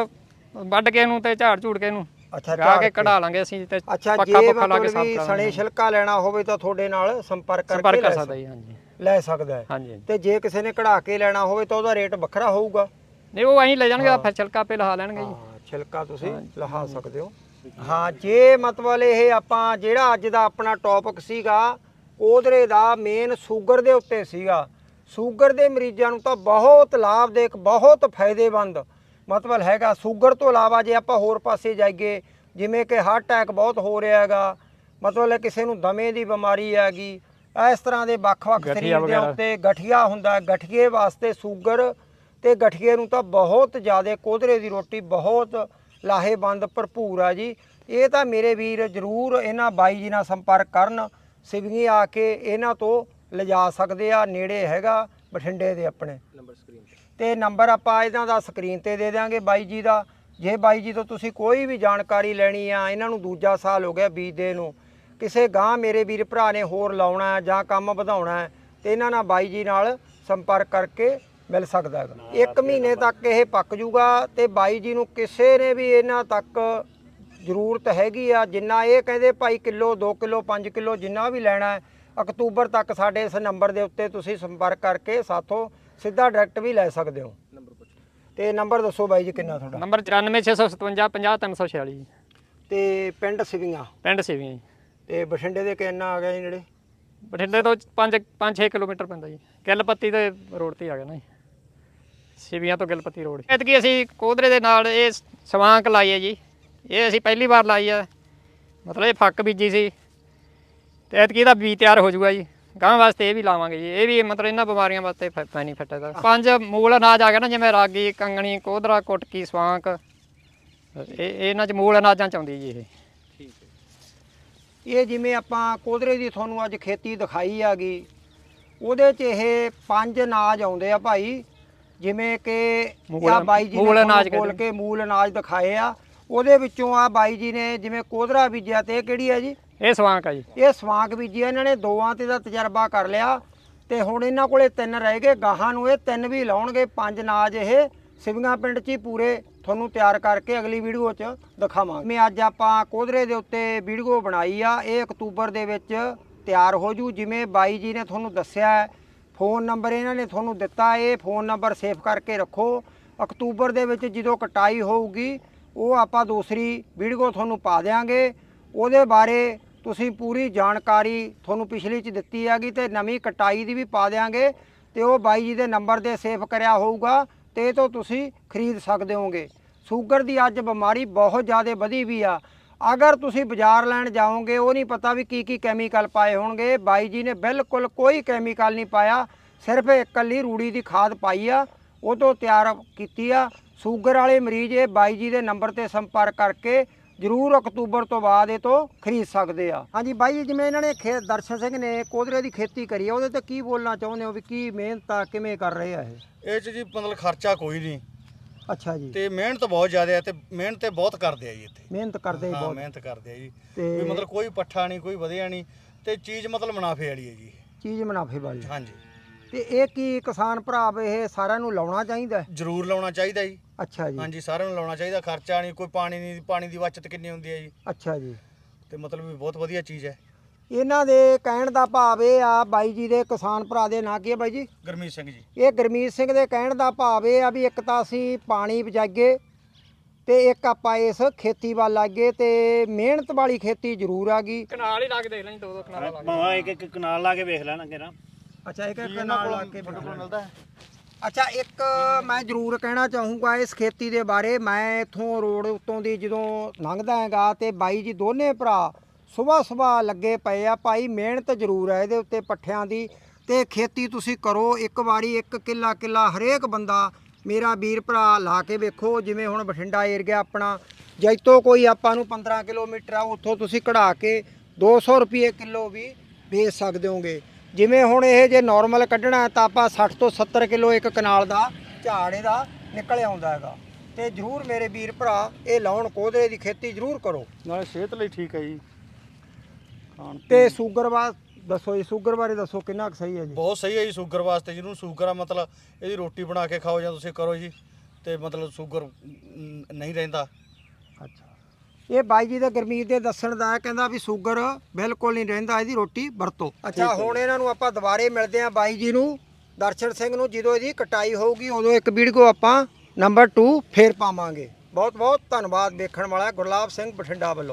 ਵੱਢ ਕੇ ਇਹਨੂੰ ਤੇ ਝਾੜ ਝੂੜ ਕੇ ਇਹਨੂੰ ਅੱਛਾ ਝਾੜ ਕੇ। ਕਢਾ ਲਾਂਗੇ ਅਸੀਂ ਤੇ ਅੱਛਾ ਪੱਖਾ ਜੇ ਪੁੱਖਾ ਲਾ ਕੇ ਸਾਫ਼ ਵੀ ਕਰਾ ਸਣੇ ਛਿਲਕਾ ਲੈਣਾ ਹੋਵੇ ਤਾਂ ਤੁਹਾਡੇ ਨਾਲ ਸੰਪਰਕ ਕਰਕੇ ਸੰਪਰਕ ਕਰ ਸਕਦਾ ਜੀ ਹਾਂਜੀ। ਲੈ ਸਕਦਾ ਹੈ। ਹਾਂਜੀ ਤੇ ਜੇ ਕਿਸੇ ਨੇ ਕਢਾ ਕੇ ਲੈਣਾ ਹੋਵੇ ਤਾਂ ਉਹਦਾ ਰੇਟ ਵੱਖਰਾ ਹੋਊਗਾ। ਨਹੀਂ ਉਹ ਐਂ ਲੈ ਜਾਣਗੇ ਫਿਰ ਛਿਲਕਾ ਪੇ ਲਹਾ ਲੈਣਗੇ ਜੀ। ਹਾਂ ਛਿਲਕਾ ਤੁਸੀਂ ਲਹਾ ਸਕਦੇ ਹੋ। ਹਾਂ ਜੇ ਮਤਲਬ ਇਹ ਆਪਾਂ ਜਿਹੜਾ ਅੱਜ ਦਾ ਆਪਣਾ ਟੌਪਿਕ ਸੀਗਾ ਕੋਧਰੇ ਦਾ ਮੇਨ ਸ਼ੂਗਰ ਦੇ ਉੱਤੇ ਸੀਗਾ। ਸ਼ੂਗਰ ਦੇ ਮਰੀਜ਼ਾਂ ਨੂੰ ਤਾਂ ਬਹੁਤ ਲਾਭਦਾਇਕ ਬਹੁਤ ਫਾਇਦੇਮੰਦ। ਮਤਲਬ ਹੈਗਾ ਸ਼ੂਗਰ ਤੋਂ ਇਲਾਵਾ ਜੇ ਆਪਾਂ ਹੋਰ ਪਾਸੇ ਜਾਈਏ ਜਿਵੇਂ ਕਿ ਹਾਰਟ ਅਟੈਕ ਬਹੁਤ ਹੋ ਰਿਹਾ ਹੈਗਾ ਮਤਲਬ ਹੈ ਕਿਸੇ ਨੂੰ ਦਮੇ ਦੀ ਬਿਮਾਰੀ ਹੈਗੀ ਇਸ ਤਰ੍ਹਾਂ ਦੇ ਵੱਖ-ਵੱਖ ਸਰੀਰ ਦੇ। ਉੱਤੇ ਗਠੀਆ ਹੁੰਦਾ ਹੈ। ਗਠੀਏ ਵਾਸਤੇ ਸ਼ੂਗਰ ਤੇ ਗਠੀਏ ਨੂੰ ਤਾਂ ਬਹੁਤ ਜ਼ਿਆਦਾ ਕੋਧਰੇ ਦੀ ਰੋਟੀ ਬਹੁਤ ਲਾਹੇਵੰਦ ਭਰਪੂਰ ਆ ਜੀ ਇਹ ਤਾਂ ਮੇਰੇ ਵੀਰ ਜਰੂਰ ਇਹਨਾਂ ਬਾਈ ਜੀ ਨਾਲ ਸੰਪਰਕ ਕਰਨ ਸਿਵਗੀ ਆ ਕੇ ਇਹਨਾਂ ਤੋਂ ਲਿਜਾ ਸਕਦੇ ਆ ਨੇੜੇ ਹੈਗਾ ਬਠਿੰਡੇ ਦੇ ਆਪਣੇ ਤੇ ਨੰਬਰ ਆਪਾਂ ਇਹਨਾਂ ਦਾ ਸਕਰੀਨ ਤੇ ਦੇ ਦਿਆਂਗੇ ਬਾਈ ਜੀ ਦਾ। ਜੇ ਬਾਈ ਜੀ ਤੋਂ ਤੁਸੀਂ ਕੋਈ ਵੀ ਜਾਣਕਾਰੀ ਲੈਣੀ ਆ ਇਹਨਾਂ ਨੂੰ ਦੂਜਾ ਸਾਲ ਹੋ ਗਿਆ ਬੀਜਦੇ ਨੂੰ। ਕਿਸੇ ਗਾਂ ਮੇਰੇ ਵੀਰ ਭਰਾ ਨੇ ਹੋਰ ਲਾਉਣਾ ਹੈ ਜਾਂ ਕੰਮ ਵਧਾਉਣਾ ਹੈ ਤੇ ਇਹਨਾਂ ਨਾਲ ਬਾਈ ਜੀ ਨਾਲ ਸੰਪਰਕ ਕਰਕੇ ਮਿਲ ਸਕਦਾ ਹੈਗਾ। ਇੱਕ ਮਹੀਨੇ ਤੱਕ ਇਹ ਪੱਕ ਜੂਗਾ ਤੇ ਬਾਈ ਜੀ ਨੂੰ ਕਿਸੇ ਨੇ ਵੀ ਇਹਨਾਂ ਤੱਕ ਜ਼ਰੂਰਤ ਹੈਗੀ ਆ ਜਿੰਨਾ ਇਹ ਕਹਿੰਦੇ ਭਾਈ ਕਿਲੋ 2 ਕਿਲੋ 5 ਕਿਲੋ ਜਿੰਨਾ ਵੀ ਲੈਣਾ ਹੈ ਅਕਤੂਬਰ ਤੱਕ ਸਾਡੇ ਇਸ ਨੰਬਰ ਦੇ ਉੱਤੇ ਤੁਸੀਂ ਸੰਪਰਕ ਕਰਕੇ ਸਾਥੋਂ ਸਿੱਧਾ ਡਾਇਰੈਕਟ ਵੀ ਲੈ ਸਕਦੇ ਹੋ। ਤੇ ਨੰਬਰ ਦੱਸੋ ਬਾਈ ਜੀ ਕਿੰਨਾ ਤੁਹਾਡਾ? ਨੰਬਰ 94657 50346 ਤੇ ਪਿੰਡ ਸਿਵੀਆਂ? ਪਿੰਡ ਸਿਵੀਆਂ ਜੀ। ਤੇ ਬਠਿੰਡੇ ਦੇ ਕਿੰਨਾ ਆ ਗਿਆ ਜੀ ਨੇੜੇ? ਬਠਿੰਡੇ ਤੋਂ 5 5-6 ਕਿਲੋਮੀਟਰ ਪੈਂਦਾ ਜੀ। ਗਿੱਲਪੱਤੀ ਦੇ ਰੋਡ ਤੇ ਆ ਗਿਆ ਨਾ ਜੀ। ਸਿਵੀਆਂ ਤੋਂ ਗਿੱਲਪੱਤੀ ਰੋਡ। ਐਤਕੀ ਅਸੀਂ ਕੋਧਰੇ ਦੇ ਨਾਲ ਇਹ ਸਵਾਂਕ ਲਾਈ ਹੈ ਜੀ। ਇਹ ਅਸੀਂ ਪਹਿਲੀ ਵਾਰ ਲਾਈ ਹੈ। ਮਤਲਬ ਇਹ ਫੱਕ ਬੀਜੀ ਸੀ। ਤੇ ਐਤਕੀ ਇਹਦਾ ਬੀਜ ਤਿਆਰ ਹੋ ਜਾਊਗਾ ਜੀ। ਗਾਂ ਵਾਸਤੇ ਇਹ ਵੀ ਲਾਵਾਂਗੇ ਜੀ। ਇਹ ਵੀ ਮਤਲਬ ਇਹਨਾਂ ਬਿਮਾਰੀਆਂ ਵਾਸਤੇ ਬੈਨੀਫਿਟ ਹੈਗਾ। ਪੰਜ ਮੂਲ ਅਨਾਜ ਆ ਗਿਆ ਨਾ ਜਿਵੇਂ ਰਾਗੀ ਕੰਗਣੀ ਕੋਧਰਾ ਕੁਟਕੀ ਸਵਾਂਕ। ਇਹ ਇਹ ਇਹਨਾਂ ਚ ਮੂਲ ਅਨਾਜਾਂ ਚ ਆਉਂਦੀ ਜੀ ਇਹ। ਇਹ ਜਿਵੇਂ ਆਪਾਂ ਕੋਧਰੇ ਦੀ ਤੁਹਾਨੂੰ ਅੱਜ ਖੇਤੀ ਦਿਖਾਈ ਆਗੀ ਉਹਦੇ 'ਚ ਇਹ ਪੰਜ ਅਨਾਜ ਆਉਂਦੇ ਆ ਭਾਈ। ਜਿਵੇਂ ਕਿ ਆ ਬਾਈ ਜੀ ਨੇ ਮੂਲ ਅਨਾਜ ਬੋਲ। ਕੇ ਮੂਲ ਅਨਾਜ ਦਿਖਾਏ ਆ। ਉਹਦੇ ਵਿੱਚੋਂ ਆ ਬਾਈ ਜੀ ਨੇ ਜਿਵੇਂ ਕੋਧਰਾ ਬੀਜਿਆ ਤੇ ਇਹ ਕਿਹੜੀ ਹੈ ਜੀ? ਇਹ ਸਵਾਂਕ ਆ ਜੀ। ਇਹ ਸਵਾਂਕ ਸਵਾਂਗ ਬੀਜਿਆ ਇਹਨਾਂ ਨੇ ਦੋਵਾਂ ਤੇ ਦਾ ਤਜਰਬਾ ਕਰ ਲਿਆ ਤੇ ਹੁਣ ਇਹਨਾਂ ਕੋਲੇ ਤਿੰਨ ਰਹਿ ਗਏ, ਗਾਹਾਂ ਨੂੰ ਇਹ ਤਿੰਨ ਵੀ ਲਾਉਣਗੇ, ਪੰਜ ਨਾਜ ਇਹ ਸਿਵੀਆਂ ਪਿੰਡ 'ਚ ਹੀ ਪੂਰੇ ਤੁਹਾਨੂੰ ਤਿਆਰ ਕਰਕੇ ਅਗਲੀ ਵੀਡੀਓ 'ਚ ਦਿਖਾਵਾਂਗੇ। ਮੈਂ ਅੱਜ ਆਪਾਂ ਕੋਧਰੇ ਦੇ ਉੱਤੇ ਵੀਡੀਓ ਬਣਾਈ ਆ, ਇਹ ਅਕਤੂਬਰ ਦੇ ਵਿੱਚ ਤਿਆਰ ਹੋ ਜੂ, ਜਿਵੇਂ ਬਾਈ ਜੀ ਨੇ ਤੁਹਾਨੂੰ ਦੱਸਿਆ ਫੋਨ ਨੰਬਰ ਇਹਨਾਂ ਨੇ ਤੁਹਾਨੂੰ ਦਿੱਤਾ, ਇਹ ਫੋਨ ਨੰਬਰ ਸੇਵ ਕਰਕੇ ਰੱਖੋ। ਅਕਤੂਬਰ ਦੇ ਵਿੱਚ ਜਦੋਂ ਕਟਾਈ ਹੋਊਗੀ, ਉਹ ਆਪਾਂ ਦੂਸਰੀ ਵੀਡੀਓ ਤੁਹਾਨੂੰ ਪਾ ਦੇਵਾਂਗੇ ਉਹਦੇ ਬਾਰੇ ਤੁਸੀਂ ਪੂਰੀ ਜਾਣਕਾਰੀ ਤੁਹਾਨੂੰ ਪਿਛਲੀ ਚ ਦਿੱਤੀ ਹੈਗੀ ਤੇ ਨਵੀਂ ਕਟਾਈ ਦੀ ਵੀ ਪਾ ਦੇਵਾਂਗੇ ਤੇ ਉਹ ਬਾਈ ਜੀ ਦੇ ਨੰਬਰ ਤੇ ਸੇਵ ਕਰਿਆ ਹੋਊਗਾ ਤੇ ਇਹ ਤੋਂ ਤੁਸੀਂ ਖਰੀਦ ਸਕਦੇ ਹੋਗੇ। ਸ਼ੂਗਰ ਦੀ ਅੱਜ ਬਿਮਾਰੀ ਬਹੁਤ ਜ਼ਿਆਦਾ ਵਧੀ ਵੀ ਆ। ਅਗਰ ਤੁਸੀਂ ਬਾਜ਼ਾਰ ਲੈਣ ਜਾਓਗੇ, ਉਹ ਨਹੀਂ ਪਤਾ ਵੀ ਕੀ ਕੀ ਕੈਮੀਕਲ ਪਾਏ ਹੋਣਗੇ। ਬਾਈ ਜੀ ਨੇ ਬਿਲਕੁਲ ਕੋਈ ਕੈਮੀਕਲ ਨਹੀਂ ਪਾਇਆ, ਸਿਰਫ ਇਕੱਲੀ ਰੂੜੀ ਦੀ ਖਾਦ ਪਾਈ ਆ, ਉਹ ਤੋਂ ਤਿਆਰ ਕੀਤੀ ਆ। ਸ਼ੂਗਰ ਵਾਲੇ ਮਰੀਜ਼ ਇਹ ਬਾਈ ਜੀ ਦੇ ਨੰਬਰ ਤੇ ਸੰਪਰਕ ਕਰਕੇ ਜ਼ਰੂਰ ਅਕਤੂਬਰ ਤੋਂ ਬਾਅਦ ਇਹ ਤੋਂ ਖਰੀਦ ਸਕਦੇ ਆ। ਹਾਂਜੀ ਬਾਈ ਜੀ, ਜਿਵੇਂ ਇਹਨਾਂ ਨੇ ਖੇ ਦਰਸ਼ਨ ਸਿੰਘ ਨੇ ਕੋਧਰੇ ਦੀ ਖੇਤੀ ਕਰੀ ਆ ਉਹਦੇ ਤੇ ਕੀ ਬੋਲਣਾ ਚਾਹੁੰਦੇ ਹੋ ਵੀ ਕੀ ਮਿਹਨਤ ਆ ਕਿਵੇਂ ਕਰ ਰਹੇ ਆ ਇਹ? ਇਹ ਚ ਜੀ ਮਤਲਬ ਖਰਚਾ ਕੋਈ ਨਹੀਂ। ਅੱਛਾ ਜੀ। ਤੇ ਮਿਹਨਤ ਬਹੁਤ ਜ਼ਿਆਦਾ ਹੈ ਤੇ ਮਿਹਨਤ ਤੇ ਬਹੁਤ ਕਰਦੇ ਆ ਜੀ ਇੱਥੇ। ਮਿਹਨਤ ਕਰਦੇ ਹੀ ਹਾਂ ਬਹੁਤ। ਮਿਹਨਤ ਕਰਦੇ ਆ ਜੀ। ਤੇ- ਵੀ ਮਤਲਬ ਕੋਈ ਪੱਠਾ ਨਹੀਂ ਕੋਈ ਵਧਿਆ ਨਹੀਂ ਤੇ ਚੀਜ਼ ਮਤਲਬ ਮੁਨਾਫੇ ਵਾਲੀ ਹੈ ਜੀ। ਚੀਜ਼ ਮੁਨਾਫੇ ਵਾਲੀ। ਹਾਂਜੀ। ਤੇ ਇਹ ਕੀ ਕਿਸਾਨ ਭਰਾ ਇਹ ਸਾਰਿਆਂ ਨੂੰ ਲਾਉਣਾ ਚਾਹੀਦਾ ਹੈ? ਜ਼ਰੂਰ ਲਾਉਣਾ ਚਾਹੀਦਾ ਜੀ। ਅੱਛਾ ਜੀ। ਹਾਂਜੀ ਸਾਰਿਆਂ ਨੂੰ ਲਾਉਣਾ ਚਾਹੀਦਾ ਖਰਚਾ ਨਹੀਂ ਕੋਈ ਪਾਣੀ ਨਹੀਂ ਪਾਣੀ ਦੀ ਬਚਤ ਕਿੰਨੀ ਹੁੰਦੀ ਹੈ ਜੀ। ਅੱਛਾ ਜੀ। ਤੇ ਮਤਲਬ ਵੀ ਬਹੁਤ ਵਧੀਆ ਚੀਜ਼ ਹੈ। ਇਹਨਾਂ ਦੇ ਕਹਿਣ ਦਾ ਭਾਵ ਇਹ ਆ ਬਾਈ ਜੀ ਦੇ ਕਿਸਾਨ ਭਰਾ ਦੇ ਨਾਂ ਕੀ ਹੈ ਬਾਈ ਜੀ? ਗਰਮੀਤ ਸਿੰਘ ਜੀ। ਇਹ ਗੁਰਮੀਤ ਸਿੰਘ ਦੇ ਕਹਿਣ ਦਾ ਭਾਵ ਇਹ ਆ ਵੀ ਇੱਕ ਤਾਂ ਅਸੀਂ ਪਾਣੀ ਬਚਾਈਏ ਤੇ ਇੱਕ ਆਪਾਂ ਇਸ ਖੇਤੀ ਵੱਲ ਲੱਗੇ ਤੇ ਮਿਹਨਤ ਵਾਲੀ ਖੇਤੀ ਜ਼ਰੂਰ ਆ ਗਈ। ਕਨਾਲ ਹੀ ਲਾ ਕੇ ਦੇਖ ਲੈਣੀ ਦੋ ਦੋ ਕਨਾਲ ਲਾ ਕੇ। ਭਾਵੇਂ ਇੱਕ ਇੱਕ ਕਨਾਲ ਲਾ ਕੇ ਵੇਖ ਲੈਣਾ ਕਿਰਾ ਅੱਛਾ ਇੱਕ ਕੀ ਨਾਲ ਲਾ ਕੇ ਮਿਲਦਾ ਹੈ? ਅੱਛਾ ਇੱਕ ਮੈਂ ਜ਼ਰੂਰ ਕਹਿਣਾ ਚਾਹੂੰਗਾ ਇਸ ਖੇਤੀ ਦੇ ਬਾਰੇ। ਮੈਂ ਇਥੋਂ ਰੋਡ ਉੱਤੋਂ ਦੀ ਜਦੋਂ ਲੰਘਦਾ ਹੈਗਾ ਤੇ ਬਾਈ ਜੀ ਦੋਨੇ ਭਰਾ ਸਵੇਰ ਸਵੇਰ ਲੱਗੇ ਪਏ ਆ। ਭਾਈ ਮਿਹਨਤ ਜ਼ਰੂਰ ਹੈ ਇਹਦੇ ਉੱਤੇ ਪੱਠਿਆਂ ਦੀ ਤੇ ਖੇਤੀ ਤੁਸੀਂ ਕਰੋ। ਇੱਕ ਵਾਰੀ ਇੱਕ ਕਿੱਲਾ ਕਿੱਲਾ ਹਰੇਕ ਬੰਦਾ ਮੇਰਾ ਵੀਰ ਭਰਾ ਲਾ ਕੇ ਵੇਖੋ ਜਿਵੇਂ ਹੁਣ ਬਠਿੰਡਾ ਏਰੀਆ ਆਪਣਾ। ਜੈਤੋ ਕੋਈ ਆਪਾਂ ਨੂੰ 15 ਕਿਲੋਮੀਟਰ ਆ ਉੱਥੋਂ ਤੁਸੀਂ ਕਢਾ ਕੇ 200 ਰੁਪਏ ਕਿਲੋ ਵੀ ਵੇਚ ਸਕਦੇ ਹੋਗੇ। ਜਿਵੇਂ ਹੁਣ ਇਹ ਜੇ ਨਾਰਮਲ ਕੱਢਣਾ ਤਾਂ ਆਪਾਂ 60 ਤੋਂ 70 ਕਿਲੋ ਇੱਕ ਕਨਾਲ ਦਾ ਝਾੜ ਇਹਦਾ ਨਿਕਲ ਆਉਂਦਾ ਹੈਗਾ। ਤੇ ਜਰੂਰ ਮੇਰੇ ਵੀਰ ਭਰਾ ਇਹ ਲਾਉਣ ਕੋਦਰੇ ਦੀ ਖੇਤੀ ਜਰੂਰ ਕਰੋ। ਨਾਲੇ ਸਿਹਤ ਲਈ ਠੀਕ ਹੈ ਜੀ। ਖਾਣ ਤੇ ਸ਼ੂਗਰ ਬਾਰੇ ਦੱਸੋ ਜੀ ਸ਼ੂਗਰ ਬਾਰੇ ਦੱਸੋ ਕਿੰਨਾ ਕੁ ਸਹੀ ਹੈ ਜੀ? ਬਹੁਤ ਸਹੀ ਹੈ ਜੀ ਸ਼ੂਗਰ ਵਾਸਤੇ ਜਿਹਨੂੰ ਸ਼ੂਗਰ ਆ ਮਤਲਬ ਇਹਦੀ ਰੋਟੀ ਬਣਾ ਕੇ ਖਾਓ ਜਾਂ ਤੁਸੀਂ ਕਰੋ ਜੀ ਤੇ ਮਤਲਬ ਸ਼ੂਗਰ ਨਹੀਂ ਰਹਿੰਦਾ। ਅੱਛਾ। ਇਹ ਬਾਈ ਜੀ ਦੇ ਗਰਮੀਤ ਦੇ ਦੱਸਣ ਦਾ ਹੈ, ਕਹਿੰਦਾ ਵੀ ਸ਼ੂਗਰ ਬਿਲਕੁਲ ਨਹੀਂ ਰਹਿੰਦਾ ਇਹਦੀ ਰੋਟੀ ਵਰਤੋ। ਅੱਛਾ ਹੁਣ ਇਹਨਾਂ ਨੂੰ ਆਪਾਂ ਦੁਬਾਰੇ ਮਿਲਦੇ ਹਾਂ ਬਾਈ ਜੀ ਨੂੰ। ਦਰਸ਼ਨ ਸਿੰਘ ਨੂੰ ਜਦੋਂ ਇਹਦੀ ਕਟਾਈ ਹੋਊਗੀ ਉਦੋਂ ਇੱਕ ਵੀਡੀਓ ਆਪਾਂ ਨੰਬਰ 2 ਫੇਰ ਪਾਵਾਂਗੇ। ਬਹੁਤ ਬਹੁਤ ਧੰਨਵਾਦ ਦੇਖਣ ਵਾਲਾ ਗੁਰਲਾਬ ਸਿੰਘ ਬਠਿੰਡਾ ਵੱਲੋਂ।